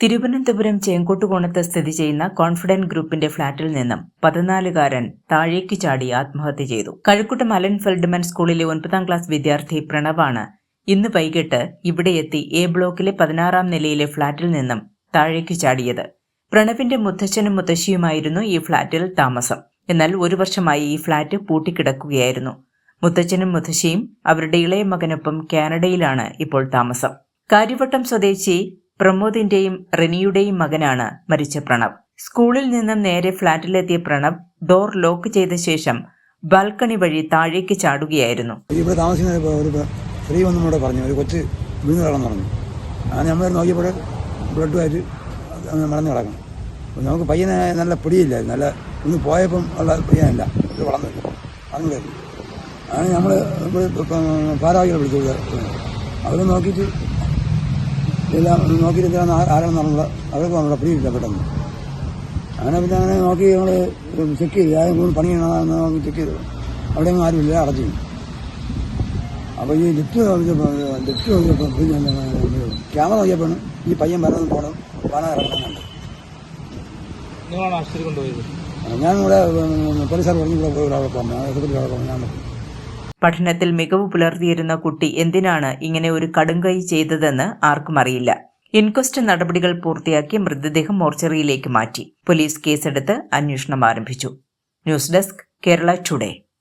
തിരുവനന്തപുരം ചേങ്കോട്ടുകോണത്ത് സ്ഥിതി ചെയ്യുന്ന കോൺഫിഡന്റ് ഗ്രൂപ്പിന്റെ ഫ്ളാറ്റിൽ നിന്നും പതിനാലുകാരൻ താഴേക്ക് ചാടി ആത്മഹത്യ ചെയ്തു. കഴക്കൂട്ടം അലൻ ഫെൽഡ്മൻ സ്കൂളിലെ ഒൻപതാം ക്ലാസ് വിദ്യാർത്ഥി പ്രണവാണ് ഇന്ന് വൈകിട്ട് ഇവിടെ എത്തി എ ബ്ലോക്കിലെ പതിനാറാം നിലയിലെ ഫ്ളാറ്റിൽ നിന്നും താഴേക്ക് ചാടിയത്. പ്രണവിന്റെ മുത്തച്ഛനും മുത്തശ്ശിയുമായിരുന്നു ഈ ഫ്ളാറ്റിൽ താമസം. എന്നാൽ ഒരു വർഷമായി ഈ ഫ്ളാറ്റ് പൂട്ടിക്കിടക്കുകയായിരുന്നു. മുത്തച്ഛനും മുത്തശ്ശിയും അവരുടെ ഇളയ മകനൊപ്പം കാനഡയിലാണ് ഇപ്പോൾ താമസം. കാര്യവട്ടം സ്വദേശി പ്രമോദിന്റെയും റിനിയുടെയും മകനാണ് മരിച്ച പ്രണവ്. സ്കൂളിൽ നിന്നും നേരെ ഫ്ളാറ്റിലെത്തിയ പ്രണവ് ഡോർ ലോക്ക് ചെയ്ത ശേഷം ബാൽക്കണി വഴി താഴേക്ക് ചാടുകയായിരുന്നു. ഇവിടെ താമസിക്കുന്ന ഒരു സ്ത്രീ ഒന്നും കൂടെ പറഞ്ഞു ഒരു കൊച്ച് വീണ് കിടന്നു പറഞ്ഞു. അങ്ങനെ നമ്മൾ നോക്കിയപ്പോൾ ബ്ലഡുമായിട്ട് മടന്നു കിടക്കണം നമുക്ക് പയ്യനെ നല്ല പിടിയില്ല നല്ല ഒന്ന് പോയപ്പം ഉള്ള പയ്യനല്ല ഇത് വളർന്നു. അങ്ങനെ ആണ് നമ്മൾ ഭാരവാഹികളെ വിളിച്ചത് അവർ നോക്കിയിട്ട് എല്ലാം നോക്കിയിട്ട് എന്താണ് ആരാണെന്ന് പറഞ്ഞുള്ള അവർക്ക് നമ്മുടെ പിടിയില്ല പെട്ടെന്ന് അങ്ങനെ പിന്നെ അങ്ങനെ നോക്കി ഞങ്ങൾ ചെക്ക് ചെയ്തു. ആരും പണി ചെയ്യണമെന്ന് നോക്കി ചെക്ക് ചെയ്തു. അവിടെ ഒന്നും ആരുമില്ല അടച്ചു അപ്പോൾ ഈ ലിഫ്റ്റ് നോക്കിയപ്പോൾ ലിഫ്റ്റ് നോക്കിയപ്പോൾ പിന്നെ ക്യാമറ നോക്കിയപ്പോൾ ഈ പയ്യൻ വരണം പോകണം കാണാൻ ഇറങ്ങുന്നുണ്ട് ഞാൻ ഇവിടെ പോലീസുകാർ പറഞ്ഞു ഇവിടെ പോയി ഒരാളെ പോകാം ഹോസ്പിറ്റലിൽ അവിടെ പോകാം ഞാൻ. പഠനത്തിൽ മികവ് പുലർത്തിയിരുന്ന കുട്ടി എന്തിനാണ് ഇങ്ങനെ ഒരു കടുങ്കൈ ചെയ്തതെന്ന് ആർക്കും അറിയില്ല. ഇൻക്വസ്റ്റ് നടപടികൾ പൂർത്തിയാക്കി മൃതദേഹം മോർച്ചറിയിലേക്ക് മാറ്റി. പോലീസ് കേസെടുത്ത് അന്വേഷണം ആരംഭിച്ചു. News desk Kerala today.